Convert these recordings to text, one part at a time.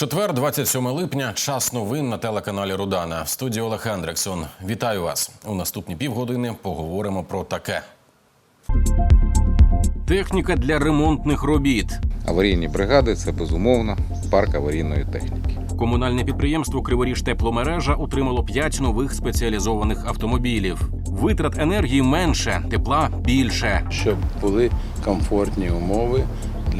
Четвер, 27 липня, час новин на телеканалі Рудана. В студії Олег Хендриксон. Вітаю вас. У наступні півгодини поговоримо про таке. Техніка для ремонтних робіт. Аварійні бригади це безумовно парк аварійної техніки. Комунальне підприємство Криворіж Тепломережа отримало 5 нових спеціалізованих автомобілів. Витрат енергії менше, тепла більше. щоб були комфортні умови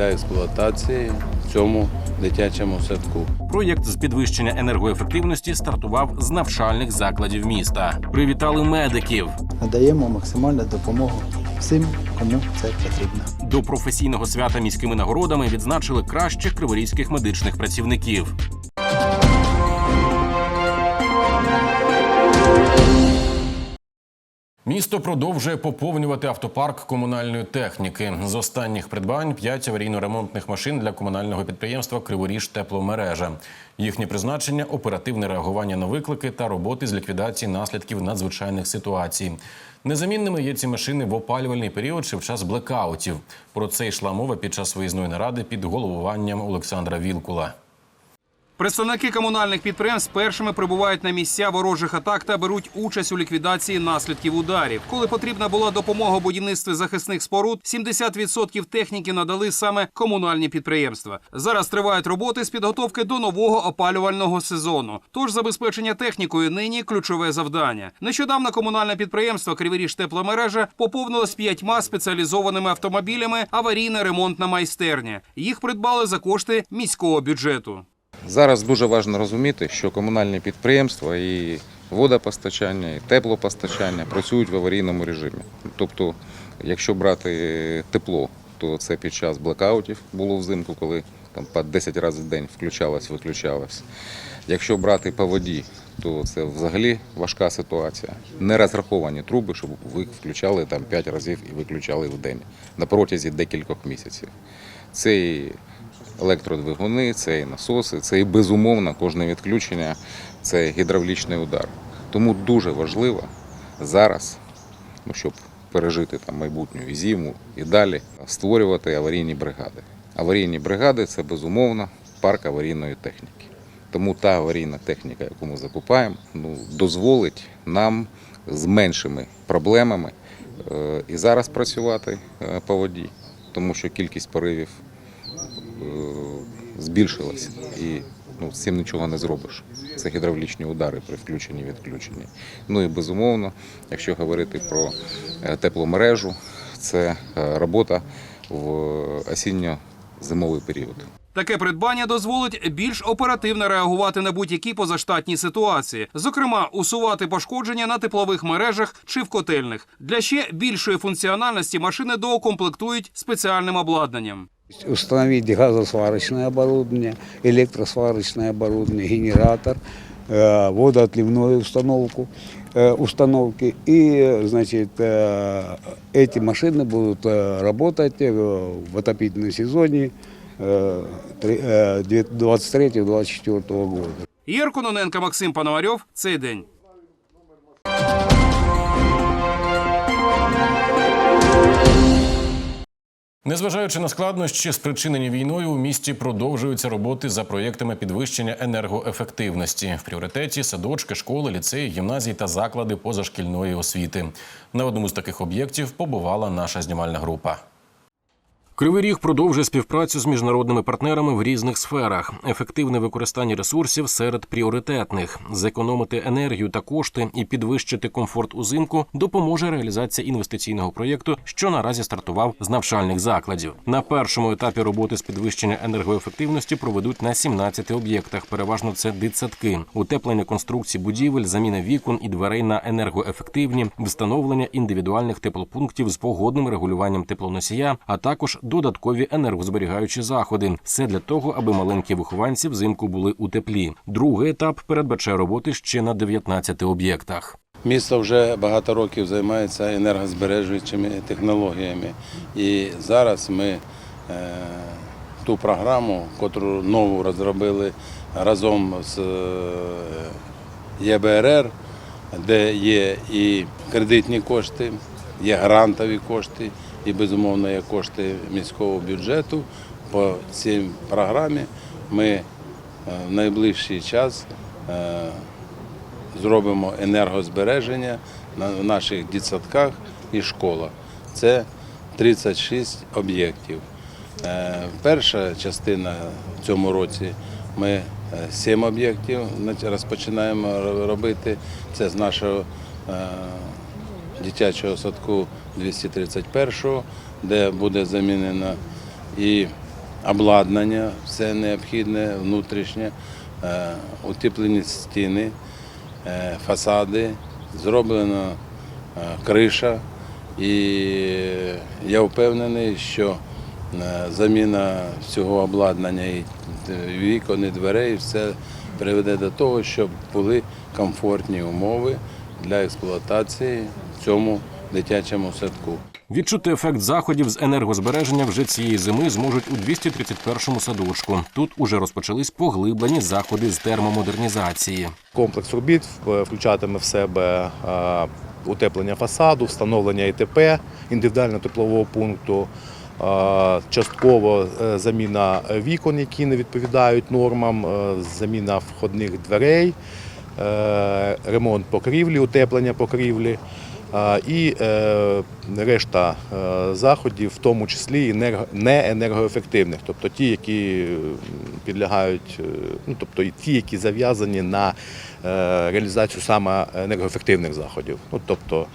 для експлуатації в цьому дитячому садку. Проєкт з підвищення енергоефективності стартував з навчальних закладів міста. Привітали медиків. надаємо максимальну допомогу всім, кому це потрібно. До професійного свята міськими нагородами відзначили кращих криворізьких медичних працівників. Місто продовжує поповнювати автопарк комунальної техніки. З останніх придбань 5 аварійно-ремонтних машин для комунального підприємства Криворіж Тепломережа. Їхнє призначення оперативне реагування на виклики та роботи з ліквідації наслідків надзвичайних ситуацій. Незамінними є ці машини в опалювальний період чи в час блекаутів. Про це йшла мова під час виїзної наради під головуванням Олександра Вілкула. Представники комунальних підприємств першими прибувають на місця ворожих атак та беруть участь у ліквідації наслідків ударів. Коли потрібна була допомога у будівництві захисних споруд, 70% техніки надали саме комунальні підприємства. Зараз тривають роботи з підготовки до нового опалювального сезону. Тож забезпечення технікою нині ключове завдання. Нещодавно комунальне підприємство Криворіж тепломережа поповнилось п'ятьма спеціалізованими автомобілями аварійна ремонтна майстерня. Їх придбали за кошти міського бюджету. Зараз дуже важливо розуміти, що комунальні підприємства і водопостачання, і теплопостачання працюють в аварійному режимі. Тобто, якщо брати тепло, то це під час блекаутів було взимку, коли там по 10 разів в день включалось, виключалось. Якщо брати по воді, то це взагалі важка ситуація. Не розраховані труби, щоб ви включали там 5 разів і виключали в день на протязі декількох місяців. Це і електродвигуни, це і насоси, це і безумовно кожне відключення, це гідравлічний удар. Тому дуже важливо зараз, ну, щоб пережити там майбутню і зиму і далі, створювати аварійні бригади. Аварійні бригади це безумовно парк аварійної техніки. Тому та аварійна техніка, яку ми закупаємо, ну, дозволить нам з меншими проблемами е, і зараз працювати е, по воді, тому що кількість поривів збільшилась і ну, з цим нічого не зробиш. Це гідравлічні удари при включенні відключенні. Ну і безумовно, якщо говорити про е, тепломережу, це е, робота в осінньо-зимовий період. Таке придбання дозволить більш оперативно реагувати на будь-які позаштатні ситуації, зокрема, усувати пошкодження на теплових мережах чи в котельних. Для ще більшої функціональності машини доукомплектують спеціальним обладнанням. установить газосварочное оборудование, электросварочное оборудование, генератор, э, водоотливную установку, э, установки. И, значит, э, эти машины будут э, работать э, в отопительном сезоне э, три- э, 23-24 года. Ігор Кононенко, Максим Пономарьов. Цей день. Незважаючи на складнощі, спричинені війною, у місті продовжуються роботи за проєктами підвищення енергоефективності. В пріоритеті садочки, школи, ліцеї, гімназії та заклади позашкільної освіти. На одному з таких об'єктів побувала наша знімальна група. Кривий Ріг продовжує співпрацю з міжнародними партнерами в різних сферах. Ефективне використання ресурсів серед пріоритетних, зекономити енергію та кошти і підвищити комфорт узимку допоможе реалізація інвестиційного проєкту, що наразі стартував з навчальних закладів. На першому етапі роботи з підвищення енергоефективності проведуть на 17 об'єктах. Переважно це дитсадки, утеплення конструкцій будівель, заміна вікон і дверей на енергоефективні, встановлення індивідуальних теплопунктів з погодним регулюванням теплоносія, а також додаткові енергозберігаючі заходи. Все для того, аби маленькі вихованці взимку були у теплі. Другий етап передбачає роботи ще на 19 об'єктах. Місто вже багато років займається енергозбережуючими технологіями. І зараз ми е, ту програму, яку нову розробили разом з е, ЄБРР, де є і кредитні кошти, є грантові кошти, і безумовно є кошти міського бюджету. По цій програмі ми в найближчий час е, зробимо енергозбереження в наших дитсадках і школах. Це 36 об'єктів. Е, Перша частина в цьому році ми 7 об'єктів розпочинаємо робити. Це з нашого е, дитячого садку 231, де буде замінено і обладнання, все необхідне, внутрішнє, е, утеплені стіни, е, фасади, зроблена е, криша. І я впевнений, що заміна всього обладнання і вікон, і дверей, все приведе до того, щоб були комфортні умови для експлуатації в цьому дитячому садку. Відчути ефект заходів з енергозбереження вже цієї зими зможуть у 231-му садочку. Тут уже розпочались поглиблені заходи з термомодернізації. Комплекс робіт включатиме в себе е, утеплення фасаду, встановлення ІТП, індивідуального теплового пункту, е, частково е, заміна вікон, які не відповідають нормам, е, заміна входних дверей, е, ремонт покрівлі, утеплення покрівлі. І е, решта е, заходів, в тому числі і енерго- неенергоефективних, тобто ті, які підлягають, е, ну тобто і ті, які зав'язані на реалізацію саме енергоефективних заходів, ну тобто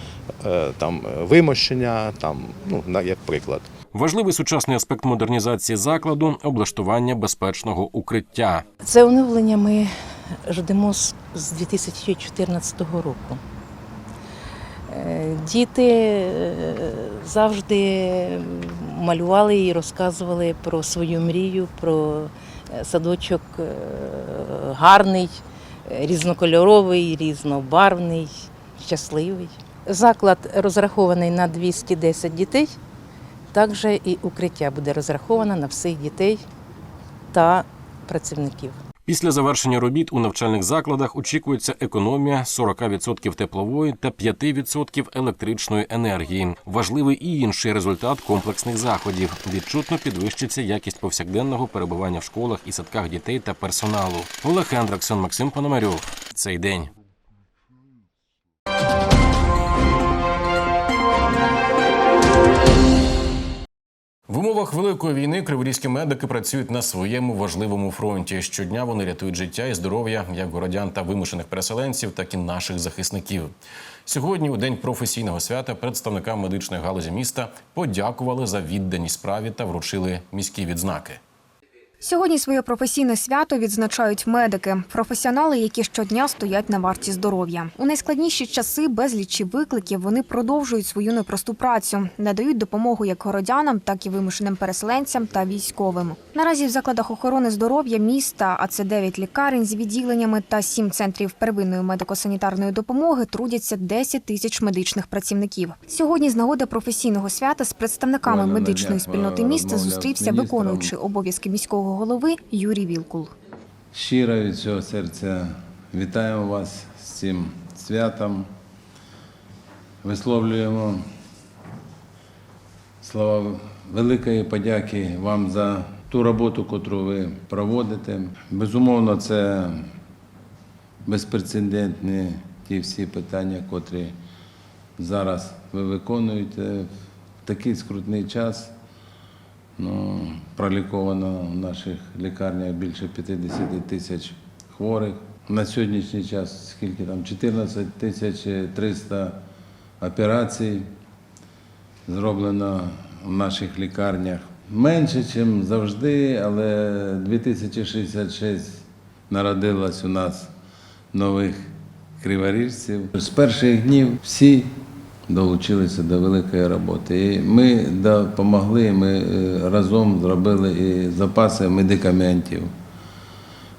там вимощення, там ну на як приклад. Важливий сучасний аспект модернізації закладу облаштування безпечного укриття. Це оновлення ми ждемо з 2014 року. Е, Діти е, завжди малювали і розказували про свою мрію, про е, садочок гарний, різнокольоровий, різнобарвний, щасливий. Заклад розрахований на 210 дітей. Також і укриття буде розраховано на всіх дітей та працівників. Після завершення робіт у навчальних закладах очікується економія 40% теплової та 5% електричної енергії. Важливий і інший результат комплексних заходів. Відчутно підвищиться якість повсякденного перебування в школах і садках дітей та персоналу. Олег Ендраксон, Максим Пономарьов. Цей день. Умовах великої війни криворізькі медики працюють на своєму важливому фронті. Щодня вони рятують життя і здоров'я як городян та вимушених переселенців, так і наших захисників. Сьогодні, у день професійного свята, представникам медичної галузі міста подякували за відданість справі та вручили міські відзнаки. Сьогодні своє професійне свято відзначають медики, професіонали, які щодня стоять на варті здоров'я. У найскладніші часи безлічі викликів вони продовжують свою непросту працю, надають допомогу як городянам, так і вимушеним переселенцям та військовим. Наразі в закладах охорони здоров'я міста, а це 9 лікарень з відділеннями та 7 центрів первинної медико-санітарної допомоги, трудяться 10 тисяч медичних працівників. Сьогодні з нагоди професійного свята з представниками медичної спільноти е, міста зустрівся виконуючий обов'язки міського голови Юрій Вілкул. Щиро від цього серця вітаємо вас з цим святом. Висловлюємо слова великої подяки вам за ту роботу, яку ви проводите. Безумовно, це безпрецедентні ті всі питання, котрі зараз ви виконуєте в такий скрутний час. Ну, проліковано в наших лікарнях більше 50 тисяч хворих. На сьогоднішній час скільки там 14 тисяч 300 операцій зроблено в наших лікарнях. Менше, ніж завжди, але 2066 народилось у нас нових криворіжців. З перших днів всі долучилися до великої роботи. І ми допомогли, ми е, разом зробили і запаси медикаментів.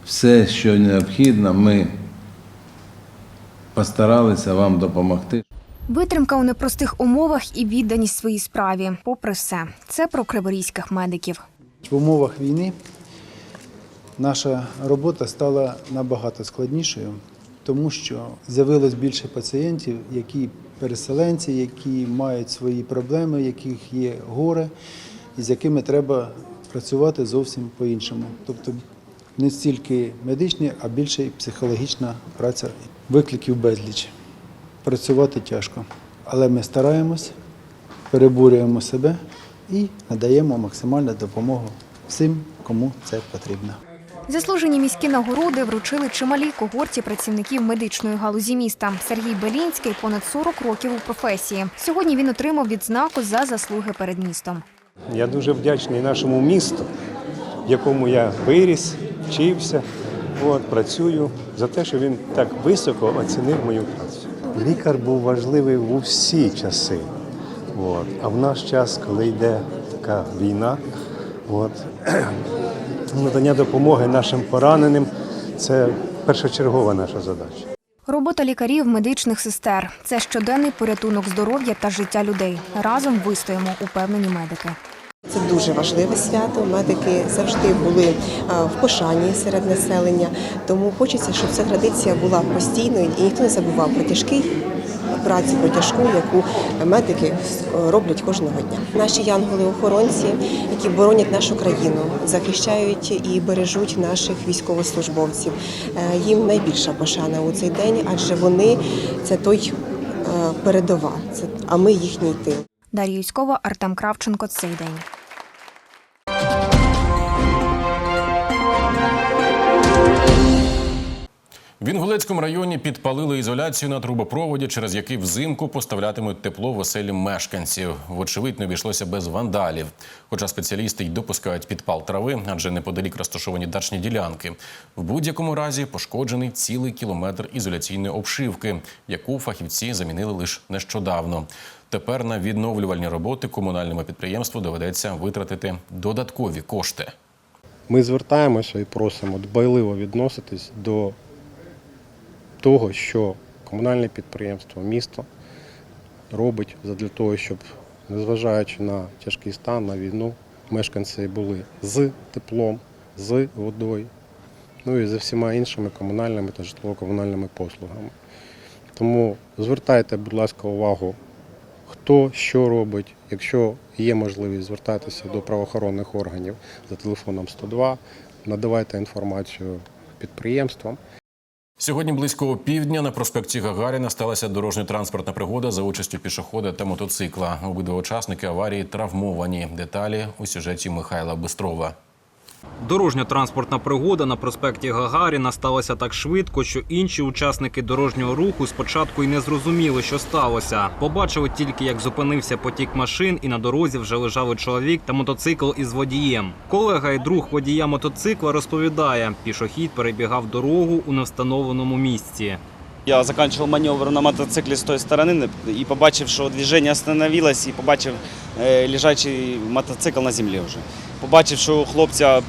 Все, що необхідно, ми постаралися вам допомогти. Витримка у непростих умовах і відданість своїй справі. Попри все, це про криворізьких медиків. В умовах війни наша робота стала набагато складнішою, тому що з'явилось більше пацієнтів, які переселенці, які мають свої проблеми, яких є горе, і з якими треба працювати зовсім по-іншому. Тобто не стільки медичні, а більше і психологічна праця. Викликів безліч. Працювати тяжко. Але ми стараємось, переборюємо себе і надаємо максимальну допомогу всім, кому це потрібно. Заслужені міські нагороди вручили чималій когорті працівників медичної галузі міста. Сергій Белінський понад 40 років у професії. Сьогодні він отримав відзнаку за заслуги перед містом. Я дуже вдячний нашому місту, в якому я виріс, вчився, от, працюю, за те, що він так високо оцінив мою працю. Лікар був важливий у всі часи. От. А в наш час, коли йде така війна, от, надання допомоги нашим пораненим це першочергова наша задача. Робота лікарів, медичних сестер це щоденний порятунок здоров'я та життя людей. Разом вистоїмо, упевнені медики. Це дуже важливе свято. Медики завжди були в пошані серед населення. Тому хочеться, щоб ця традиція була постійною і ніхто не забував про тяжкий працю, про тяжку, яку медики е, роблять кожного дня. Наші янголи-охоронці, які боронять нашу країну, захищають і бережуть наших військовослужбовців. Е, Їм найбільша пошана у цей день, адже вони це той е, передова, це а ми їхній тил. Дар'я Юськова, Артем Кравченко. Цей день. В Інгулецькому районі підпалили ізоляцію на трубопроводі, через який взимку поставлятимуть тепло в оселі мешканців. Вочевидь, не обійшлося без вандалів. Хоча спеціалісти й допускають підпал трави, адже неподалік розташовані дачні ділянки. В будь-якому разі пошкоджений цілий кілометр ізоляційної обшивки, яку фахівці замінили лише нещодавно. Тепер на відновлювальні роботи комунальному підприємству доведеться витратити додаткові кошти. Ми звертаємося і просимо дбайливо відноситись до того, що комунальне підприємство, місто робить для того, щоб, незважаючи на тяжкий стан, на війну, мешканці були з теплом, з водою, ну і за всіма іншими комунальними та житлово-комунальними послугами. Тому звертайте, будь ласка, увагу, хто що робить. Якщо є можливість звертатися до правоохоронних органів за телефоном 102, надавайте інформацію підприємствам. Сьогодні близько півдня на проспекті Гагаріна сталася дорожньо-транспортна пригода за участю пішохода та мотоцикла. Обидва учасники аварії травмовані. Деталі у сюжеті Михайла Бистрова. Дорожньо-транспортна пригода на проспекті Гагаріна сталася так швидко, що інші учасники дорожнього руху спочатку й не зрозуміли, що сталося. Побачили тільки, як зупинився потік машин, і на дорозі вже лежали чоловік та мотоцикл із водієм. Колега і друг водія мотоцикла розповідає, пішохід перебігав дорогу у невстановленому місці. Я закінчив маневр на мотоциклі з тої сторони і побачив, що движення остановилось, і побачив е, лежачий мотоцикл на землі вже. Побачив, що хлопця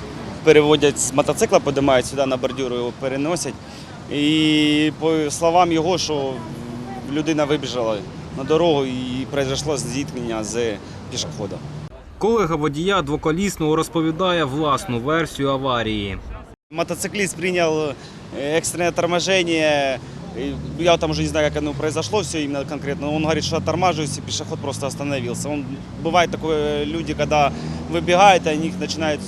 переводять з мотоцикла, підіймають сюди на бордюр, його переносять. І по словам його, що людина вибіжала на дорогу і пройшло зіткнення з пішоходом. Колега водія двоколісного розповідає власну версію аварії. Мотоциклист принял э, экстренное торможение. Я там уже не знаю, как оно произошло, все именно конкретно. Он говорит, что оттормаживаюсь, и пешеход просто остановился. Он, бывает такое, люди, когда выбегают, и у них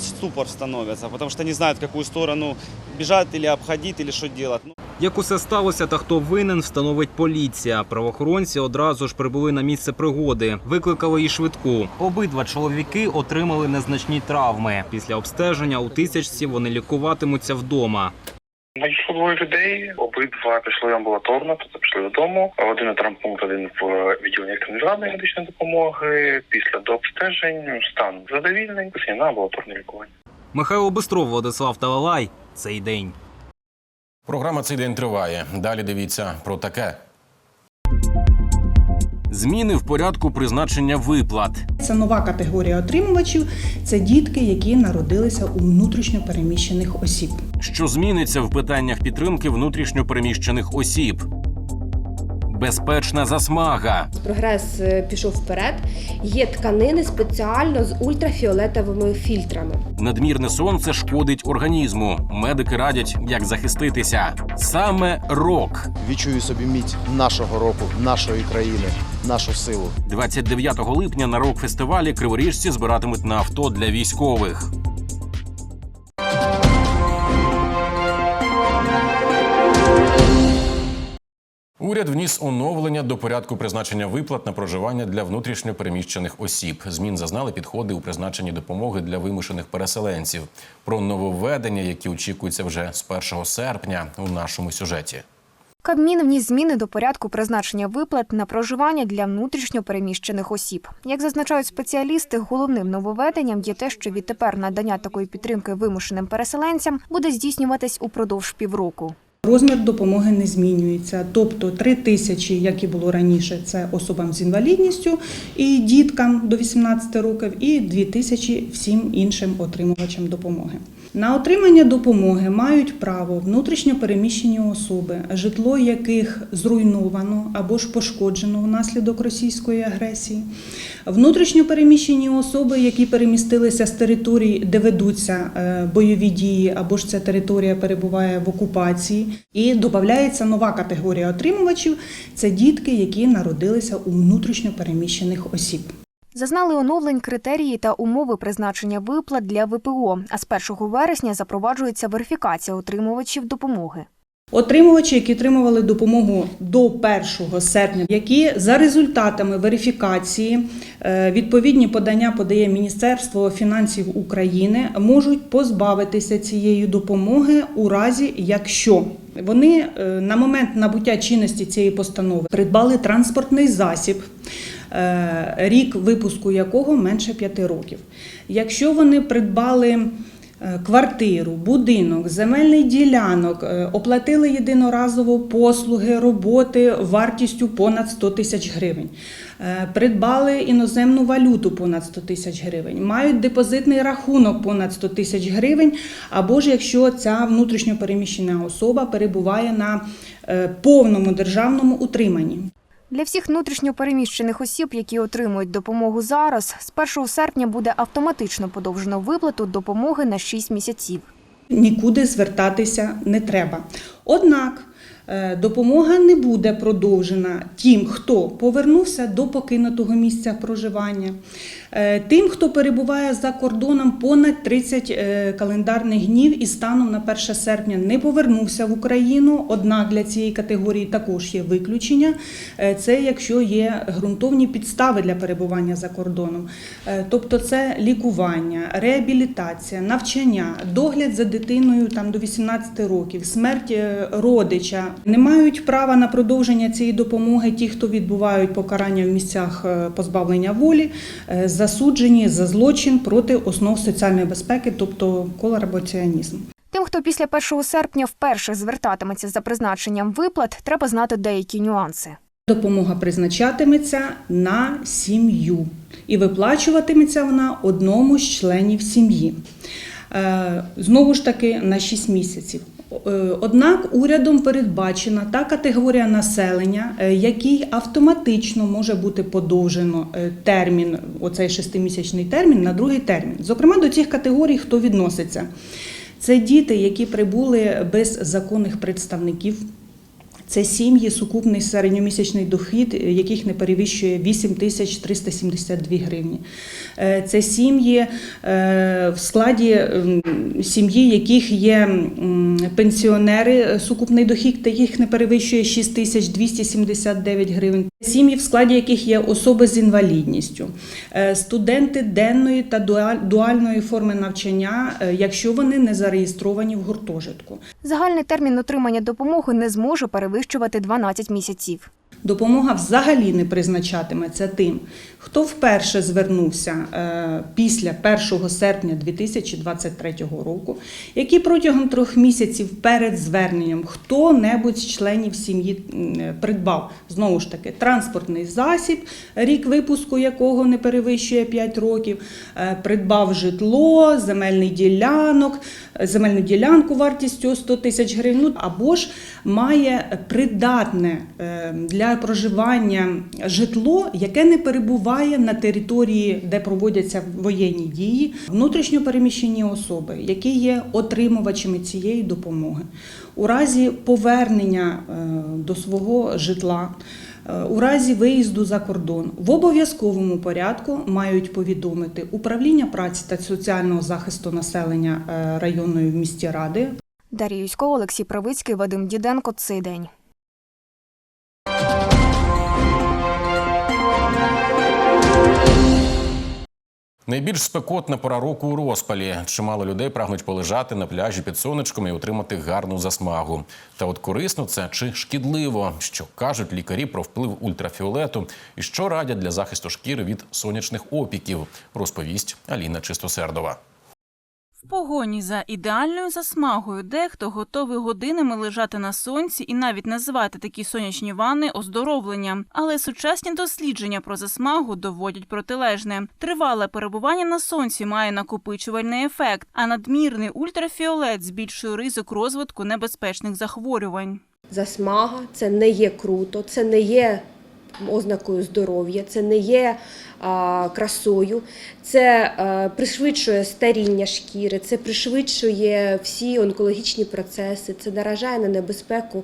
ступор становится, потому что не знают, в какую сторону бежать или обходить, или что делать. Ну, Як усе сталося та хто винен, встановить поліція. Правоохоронці одразу ж прибули на місце пригоди, викликали і швидку. Обидва чоловіки отримали незначні травми. Після обстеження у тисячці вони лікуватимуться вдома. Надійшло двоє людей, обидва пішли амбулаторно, тобто пішли додому. Один на травмпункт, один в відділенні екстреної медичної допомоги. Після дообстежень стан задовільний, після на амбулаторне лікування. Михайло Бистров, Владислав Талалай. Цей день. Програма цей день триває. Далі дивіться про таке. Зміни в порядку призначення виплат. Це нова категорія отримувачів. Це дітки, які народилися у внутрішньо переміщених осіб. Що зміниться в питаннях підтримки внутрішньопереміщених осіб? Безпечна засмага. Прогрес е, пішов вперед. Є тканини спеціально з ультрафіолетовими фільтрами. Надмірне сонце шкодить організму. Медики радять, як захиститися. Саме рок. Відчую собі міць нашого року, нашої країни, нашу силу. 29 липня на рок-фестивалі криворіжці збиратимуть на авто для військових. Уряд вніс оновлення до порядку призначення виплат на проживання для внутрішньо переміщених осіб. Змін зазнали підходи у призначенні допомоги для вимушених переселенців. Про нововведення, які очікуються вже з 1 серпня, у нашому сюжеті. Кабмін вніс зміни до порядку призначення виплат на проживання для внутрішньо переміщених осіб. Як зазначають спеціалісти, головним нововведенням є те, що відтепер надання такої підтримки вимушеним переселенцям буде здійснюватись упродовж півроку. Розмір допомоги не змінюється, тобто 3 тисячі, як і було раніше, це особам з інвалідністю і діткам до 18 років, і 2 тисячі всім іншим отримувачам допомоги. На отримання допомоги мають право внутрішньо переміщені особи, житло яких зруйновано або ж пошкоджено внаслідок російської агресії, внутрішньо переміщені особи, які перемістилися з територій, де ведуться е, бойові дії, або ж ця територія перебуває в окупації. І додається нова категорія отримувачів це дітки, які народилися у внутрішньо переміщених осіб. Зазнали оновлень критерії та умови призначення виплат для ВПО. А з 1 вересня запроваджується верифікація отримувачів допомоги. Отримувачі, які отримували допомогу до 1 серпня, які за результатами верифікації е, відповідні подання подає Міністерство фінансів України, можуть позбавитися цієї допомоги у разі, якщо вони е, на момент набуття чинності цієї постанови придбали транспортний засіб. Е, Рік випуску якого менше 5 років. Якщо вони придбали е, квартиру, будинок, земельний ділянок, е, оплатили єдиноразово послуги, роботи вартістю понад 100 тисяч гривень, придбали іноземну валюту понад 100 тисяч гривень, мають депозитний рахунок понад 100 тисяч гривень, або ж якщо ця внутрішньо переміщена особа перебуває на повному державному утриманні. Для всіх внутрішньо переміщених осіб, які отримують допомогу зараз, з 1 серпня буде автоматично подовжено виплату допомоги на 6 місяців. нікуди звертатися не треба. Однак допомога не буде продовжена тим, хто повернувся до покинутого місця проживання, е, тим, хто перебуває за кордоном понад 30 е, календарних днів і станом на 1 серпня не повернувся в Україну. Однак для цієї категорії також є виключення. Е, Це якщо є ґрунтовні підстави для перебування за кордоном. Е, Тобто це лікування, реабілітація, навчання, догляд за дитиною там до 18 років, смерть е, родича. Не мають права на продовження цієї допомоги ті, хто відбувають покарання в місцях е, позбавлення волі, е, засуджені за злочин проти основ соціальної безпеки, тобто колабораціонізм. Тим, хто після 1 серпня вперше звертатиметься за призначенням виплат, треба знати деякі нюанси. Допомога призначатиметься на сім'ю і виплачуватиметься вона одному з членів сім'ї. Е, Знову ж таки на 6 місяців. Е, Однак урядом передбачена та категорія населення, е, який автоматично може бути подовжено е, термін, оцей шестимісячний термін на другий термін. Зокрема, до цих категорій хто відноситься? Це діти, які прибули без законних представників. Це сім'ї, сукупний середньомісячний дохід, е, яких не перевищує 8 тисяч 372 гривні. Е, Це сім'ї, е, в складі сім'ї, яких є пенсіонери, сукупний дохід яких не перевищує 6 тисяч 279 гривень. Сім'ї, в складі яких є особи з інвалідністю, студенти денної та дуальної форми навчання, якщо вони не зареєстровані в гуртожитку. Загальний термін отримання допомоги не зможе перевищувати 12 місяців. Допомога взагалі не призначатиметься тим, хто вперше звернувся е, після 1 серпня 2023 року, які протягом трьох місяців перед зверненням хто-небудь з членів сім'ї придбав? Знову ж таки транспортний засіб, рік випуску якого не перевищує 5 років, е, придбав житло, земельний ділянок, земельну ділянку вартістю 100 тисяч гривень, або ж має придатне е, для проживання житло, яке не перебуває на території, де проводяться воєнні дії, внутрішньо переміщені особи, які є отримувачами цієї допомоги. У разі повернення е, до свого житла. е, У разі виїзду за кордон в обов'язковому порядку мають повідомити управління праці та соціального захисту населення е, районної в місті ради Дар'я Юсько, Олексій Правицький, Вадим Діденко. Цей день. Найбільш спекотна пора року у розпалі. Чимало людей прагнуть полежати на пляжі під сонечком і отримати гарну засмагу. Та от корисно це чи шкідливо, що кажуть лікарі про вплив ультрафіолету і що радять для захисту шкіри від сонячних опіків, розповість Аліна Чистосердова. В погоні за ідеальною засмагою дехто готовий годинами лежати на сонці і навіть називати такі сонячні ванни оздоровленням. Але сучасні дослідження про засмагу доводять протилежне. Тривале перебування на сонці має накопичувальний ефект, а надмірний ультрафіолет збільшує ризик розвитку небезпечних захворювань. Засмага це не є круто, це не є ознакою здоров'я, це не є красою, це а, пришвидшує старіння шкіри, це пришвидшує всі онкологічні процеси, це наражає на небезпеку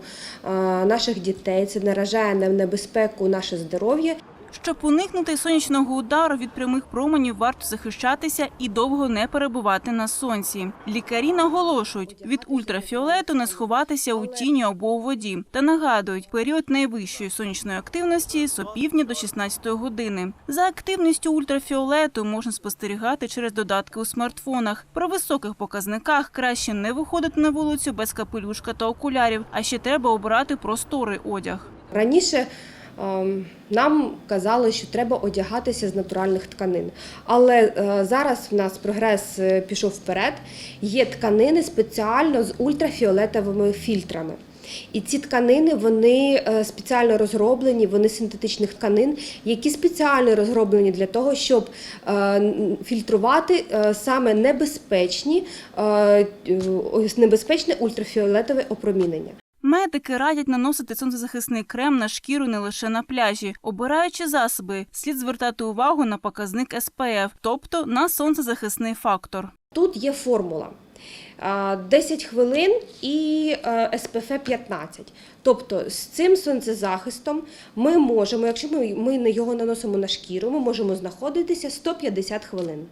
наших дітей, це наражає на небезпеку наше здоров'я. Щоб уникнути сонячного удару від прямих променів, варто захищатися і довго не перебувати на сонці. Лікарі наголошують, від ультрафіолету не сховатися у тіні або у воді та нагадують, період найвищої сонячної активності з опівдня до 16 години. За активністю ультрафіолету можна спостерігати через додатки у смартфонах. При високих показниках краще не виходити на вулицю без капелюшка та окулярів, а ще треба обирати просторий одяг. Раніше нам казали, що треба одягатися з натуральних тканин. Але е, зараз в нас прогрес е, пішов вперед. Є тканини спеціально з ультрафіолетовими фільтрами. І ці тканини вони е, спеціально розроблені, вони синтетичних тканин, які спеціально розроблені для того, щоб фільтрувати саме небезпечні, небезпечне ультрафіолетове опромінення. Медики радять наносити сонцезахисний крем на шкіру не лише на пляжі. Обираючи засоби, слід звертати увагу на показник СПФ, тобто на сонцезахисний фактор. Тут є формула. 10 хвилин і е, СПФ 15. Тобто з цим сонцезахистом ми можемо, якщо ми, його наносимо на шкіру, ми можемо знаходитися 150 хвилин.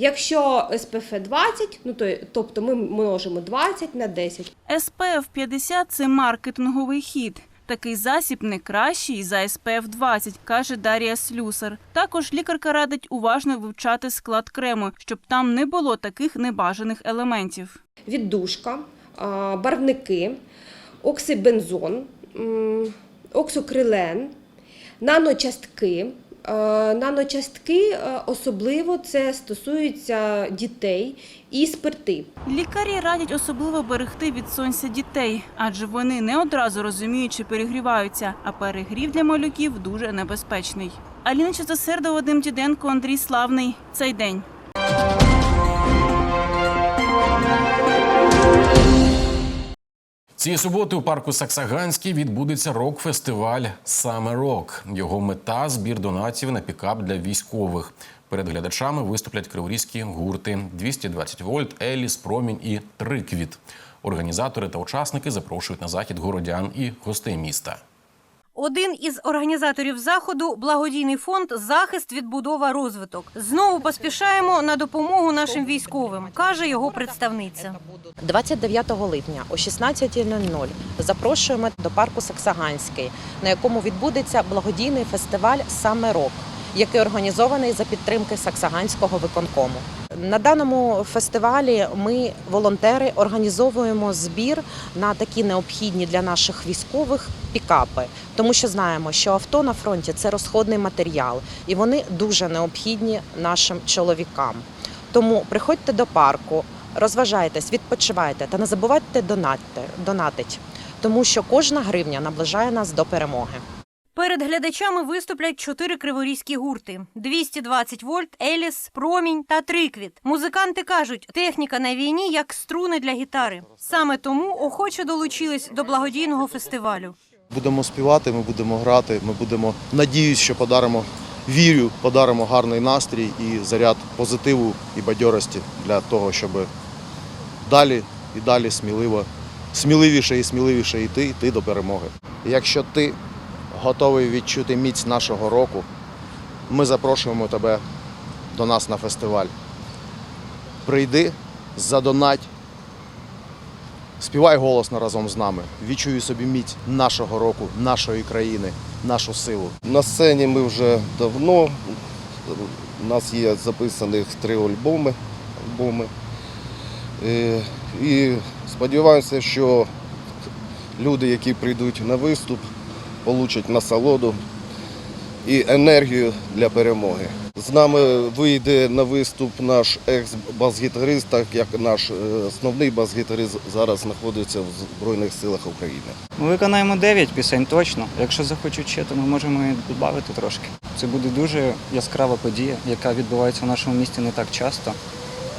Якщо СПФ 20, ну то, тобто ми множимо 20 на 10. SPF 50 – це маркетинговий хід. Такий засіб не кращий за SPF 20, каже Дар'я Слюсар. Також лікарка радить уважно вивчати склад крему, щоб там не було таких небажаних елементів. Віддушка, барвники, оксибензон, оксокрилен, наночастки. Е, Наночастки е, особливо це стосується дітей і спирти. Лікарі радять особливо берегти від сонця дітей, адже вони не одразу розуміють, чи перегріваються, а перегрів для малюків дуже небезпечний. Аліна Чистосердова, Вадим Діденко, Андрій Славний. Цей день. Цієї суботи у парку Саксаганський відбудеться рок-фестиваль Саме Рок. Його мета збір донатів на пікап для військових. Перед глядачами виступлять криворізькі гурти 220 вольт, Еліс, Промінь і Триквіт. Організатори та учасники запрошують на захід городян і гостей міста. Один із організаторів заходу благодійний фонд Захист, відбудова, розвиток. Знову поспішаємо на допомогу нашим військовим, каже його представниця. 29 липня о 16.00 запрошуємо до парку Саксаганський, на якому відбудеться благодійний фестиваль Саме рок, який організований за підтримки Саксаганського виконкому. На даному фестивалі ми, волонтери, організовуємо збір на такі необхідні для наших військових пікапи, тому що знаємо, що авто на фронті це розходний матеріал, і вони дуже необхідні нашим чоловікам. Тому приходьте до парку, розважайтесь, відпочивайте та не забувайте донатити, донатить, тому що кожна гривня наближає нас до перемоги. Перед глядачами виступлять чотири криворізькі гурти: 220 вольт, Еліс, Промінь та Триквіт. Музиканти кажуть, техніка на війні як струни для гітари. Саме тому охоче долучились до благодійного фестивалю. Будемо співати, ми будемо грати, ми будемо надіюсь, що подаримо вірю, подаримо гарний настрій і заряд позитиву і бадьорості для того, щоб далі і далі сміливо, сміливіше і сміливіше йти, йти до перемоги. Якщо ти готовий відчути міць нашого року, ми запрошуємо тебе до нас на фестиваль. Прийди, задонать, співай голосно разом з нами. Відчуй собі міць нашого року, нашої країни, нашу силу. На сцені ми вже давно. У нас є записаних три альбоми. альбоми. Е, І сподіваємося, що люди, які прийдуть на виступ, получать насолоду і енергію для перемоги. З нами вийде на виступ наш екс-бас-гітарист, так як наш е, основний бас-гітарист зараз знаходиться в Збройних силах України. Ми виконаємо 9 пісень точно. Якщо захочуть ще, то ми можемо і додати трошки. Це буде дуже яскрава подія, яка відбувається в нашому місті не так часто.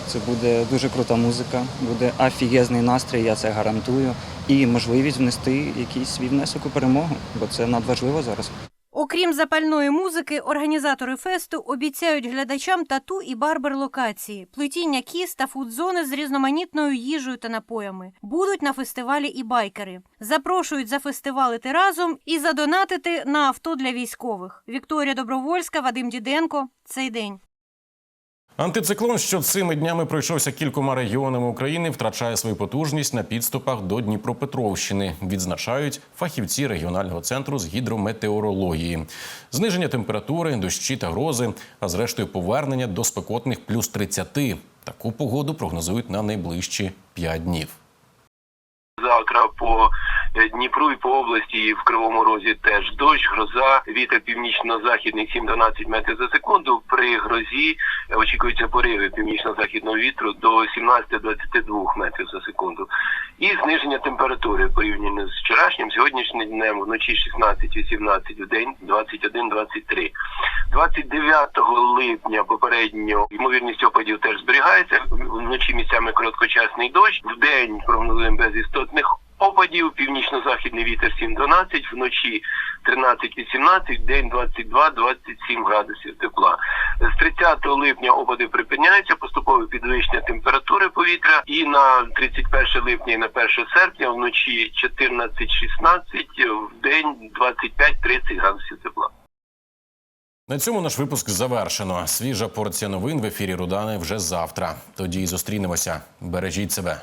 Це буде дуже крута музика, буде афігезний настрій, я це гарантую, і можливість внести якийсь свій внесок у перемогу, бо це надважливо зараз. Окрім запальної музики, організатори фесту обіцяють глядачам тату і барбер локації, плетіння кіс та фудзони з різноманітною їжею та напоями. Будуть на фестивалі і байкери. Запрошують зафестивалити разом і задонатити на авто для військових. Вікторія Добровольська, Вадим Діденко. Цей день. Антициклон, що цими днями пройшовся кількома регіонами України, втрачає свою потужність на підступах до Дніпропетровщини. Відзначають фахівці регіонального центру з гідрометеорології. Зниження температури, дощі та грози, а зрештою повернення до спекотних плюс 30. Таку погоду прогнозують на найближчі 5 днів. Завтра по Дніпру і по області і в Кривому Розі теж дощ, гроза, вітер північно-західний 7-12 метрів за секунду. При грозі е, очікуються пориви північно-західного вітру до 17-22 метрів за секунду. І зниження температури порівняно з вчорашнім, сьогоднішнім днем вночі 16-18, в день 21-23. 29 липня попередньо ймовірність опадів теж зберігається. Вночі місцями короткочасний дощ, в день прогнозуємо без істотних опадів, північно-західний вітер 7-12, вночі 13-18, день 22-27 градусів тепла. З 30 липня опади припиняються, поступове підвищення температури повітря і на 31 липня і на 1 серпня вночі 14-16, в день 25-30 градусів тепла. На цьому наш випуск завершено. Свіжа порція новин в ефірі Рудани вже завтра. Тоді і зустрінемося. Бережіть себе.